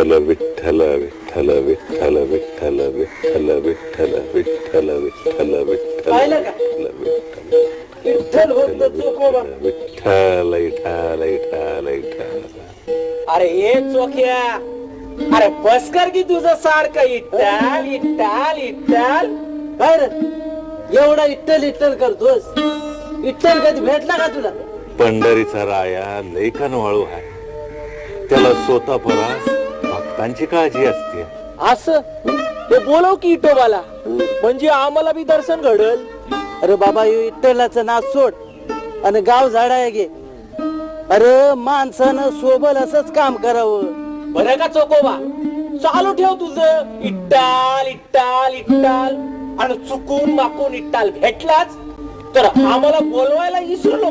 विठ्ठल विठ्ठल विठ्ठल विठ्ठल विठ्ठल विठ्ठल विठ्ठल विठ्ठल विठ्ठल विठ्ठल? विठ्ठल विठ्ठल विठ्ठल विठ्ठल अरे ये चोख्या अरे बस कर की तुझं सारखं इट्टाल इट्टाल इट्टाल काय रे एवढा इट्टल इट्टल करतोस इट्टल कधी भेटला का तुला पंढरीचा राया लेखन वाळू आहे त्याला स्वतः परास भक्तांची काळजी असते. असं? ते बोलव की इटोबाला म्हणजे आम्हाला बी दर्शन घडल? अरे बाबा यो इट्टलाचं नाव सोड. आणि गाव झाडाय गे. अरे माणसानं सोबल असंच काम करावं. बरं का चोकोबा? चालू ठेव तुझं. इट्टाल इट्टाल इट्टाल. आणि चुकून माकून इट्टाल भेटलाच. तर आम्हाला बोलवायला विसरू नको.